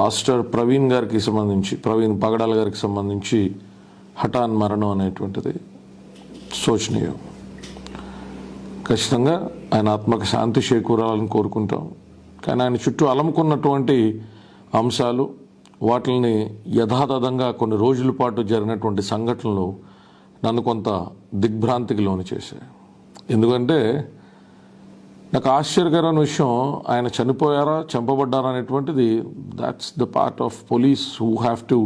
Pastor Praveen గారికి సంబంధించి ప్రవీణ్ పగడాల గారికి సంబంధించి హఠాన్ మరణం అనేటువంటిది శోచనీయం. ఖచ్చితంగా ఆయన ఆత్మకు శాంతి చేకూరాలని కోరుకుంటాం. కానీ ఆయన చుట్టూ అలముకున్నటువంటి అంశాలు వాటిని యథాతథంగా కొన్ని రోజుల పాటు జరిగినటువంటి సంఘటనలు నన్ను కొంత దిగ్భ్రాంతికి లోను చేశాయి. ఎందుకంటే నాకు ఆశ్చర్యకరమైన విషయం ఆయన చనిపోయారా చంపబడ్డారా అనేటువంటిది that's the part of police who have to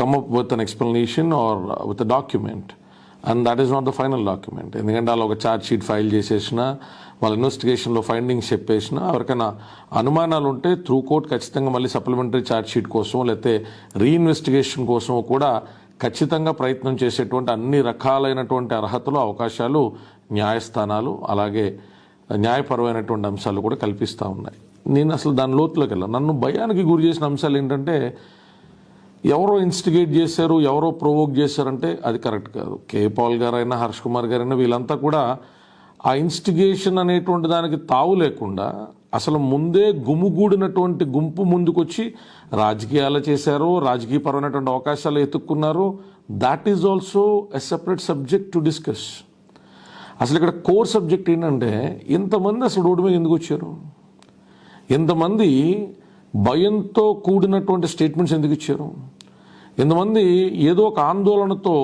come up with an explanation or with a document and that is not the final document ఎందుకంటే వాళ్ళు ఒక ఛార్జ్ షీట్ ఫైల్ చేసేసిన వాళ్ళ ఇన్వెస్టిగేషన్లో ఫైండింగ్స్ చెప్పేసిన ఎవరికైనా అనుమానాలు ఉంటే త్రూ కోర్ట్ ఖచ్చితంగా మళ్ళీ సప్లిమెంటరీ ఛార్జ్ షీట్ కోసం లేకపోతే రీఇన్వెస్టిగేషన్ కోసం కూడా ఖచ్చితంగా ప్రయత్నం చేసేటువంటి అన్ని రకాలైనటువంటి అర్హతలు అవకాశాలు న్యాయస్థానాలు అలాగే న్యాయపరమైనటువంటి అంశాలు కూడా కల్పిస్తూ ఉన్నాయి. నేను అసలు దాని లోతులోకి వెళ్ళాను. నన్ను భయానికి గురి చేసిన అంశాలు ఏంటంటే ఎవరో ఇన్స్టిగేట్ చేశారు ఎవరో ప్రొవోక్ చేశారంటే అది కరెక్ట్ కాదు. కే పాల్ గారైనా హర్ష్ కుమార్ గారైనా వీళ్ళంతా కూడా ఆ ఇన్స్టిగేషన్ అనేటువంటి దానికి తావు లేకుండా అసలు ముందే గుమిగూడినటువంటి గుంపు ముందుకొచ్చి రాజకీయాలు చేశారు రాజకీయపరమైనటువంటి అవకాశాలు ఎత్తుక్కున్నారు. That is also a separate subject to discuss అసలు ఇక్కడ కోర్ సబ్జెక్ట్ ఏంటంటే ఇంతమంది అసలు రోడ్డు మీద ఎందుకు వచ్చారు? ఎంతమంది భయంతో కూడినటువంటి స్టేట్మెంట్స్ ఎందుకు ఇచ్చారు? ఎంతమంది ఏదో ఒక ఆందోళనతో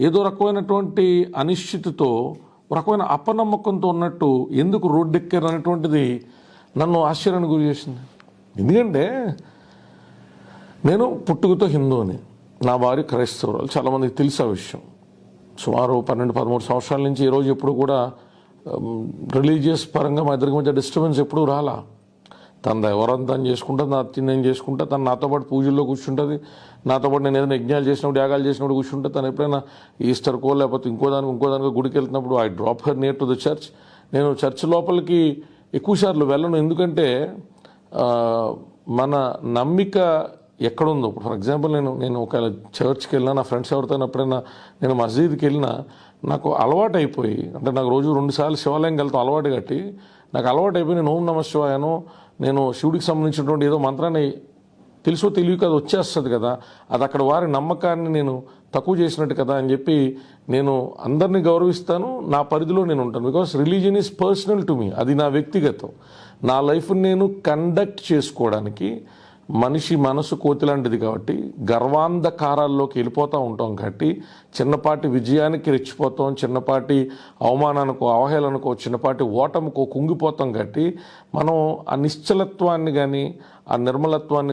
ఏదో రకమైనటువంటి అనిశ్చితితో రకమైన అపనమ్మకంతో ఉన్నట్టు ఎందుకు రోడ్డెక్కారు అనేటువంటిది నన్ను ఆశ్చర్యానికి గురి చేసింది. ఎందుకంటే నేను పుట్టుకతో హిందువుని నా భార్య క్రైస్తవురాలు. చాలామందికి తెలుసు ఆ విషయం. సుమారు పన్నెండు పదమూడు సంవత్సరాల నుంచి ఈరోజు ఎప్పుడు కూడా రిలీజియస్ పరంగా మా ఇద్దరికి మధ్య డిస్టర్బెన్స్ ఎప్పుడూ రాలా. తన ఎవరంతా తను చేసుకుంటా నా నేను చేసుకుంటా తను నాతో పాటు పూజల్లో కూర్చుంటుంది. నాతో పాటు నేను ఏదైనా యజ్ఞాలు చేసినప్పుడు యాగాలు చేసినప్పుడు కూర్చుంటే తను ఎప్పుడైనా ఈస్టర్కో లేకపోతే ఇంకో దానికి ఇంకో దానికి గుడికి వెళ్తున్నప్పుడు I drop her near to the church నేను చర్చ్ లోపలికి ఎక్కువ సార్లు వెళ్ళను. ఎందుకంటే మన నమ్మిక ఎక్కడుందో. ఫర్ ఎగ్జాంపుల్ నేను నేను ఒకవేళ చర్చ్కి వెళ్ళినా నా ఫ్రెండ్స్ ఎవరితో ఎప్పుడైనా నేను మసీద్కి వెళ్ళినా నాకు అలవాటు అయిపోయి అంటే నాకు రోజు రెండుసార్లు శివాలయం వెళ్తాం అలవాటు కట్టి నాకు అలవాటు అయిపోయి నేను ఓం నమ శివాయను నేను శివుడికి సంబంధించినటువంటి ఏదో మంత్రాన్ని తెలుసో తెలియక అది వచ్చేస్తుంది కదా అది అక్కడ వారి నమ్మకాన్ని నేను తక్కువ చేసినట్టు కదా అని చెప్పి నేను అందరినీ గౌరవిస్తాను నా పరిధిలో నేను ఉంటాను. Because religion is personal to me అది నా వ్యక్తిగతం. నా లైఫ్ని నేను కండక్ట్ చేసుకోవడానికి మనిషి మనసు కోతిలాంటిది కాబట్టి గర్వాంధకారాల్లోకి వెళ్ళిపోతూ ఉంటాం కాబట్టి చిన్నపాటి విజయానికి రెచ్చిపోతాం చిన్నపాటి అవమానానికో అవహేళనకో చిన్నపాటి ఓటమికో కుంగిపోతాం కాబట్టి మనం ఆ నిశ్చలత్వాన్ని కానీ ఆ నిర్మలత్వాన్ని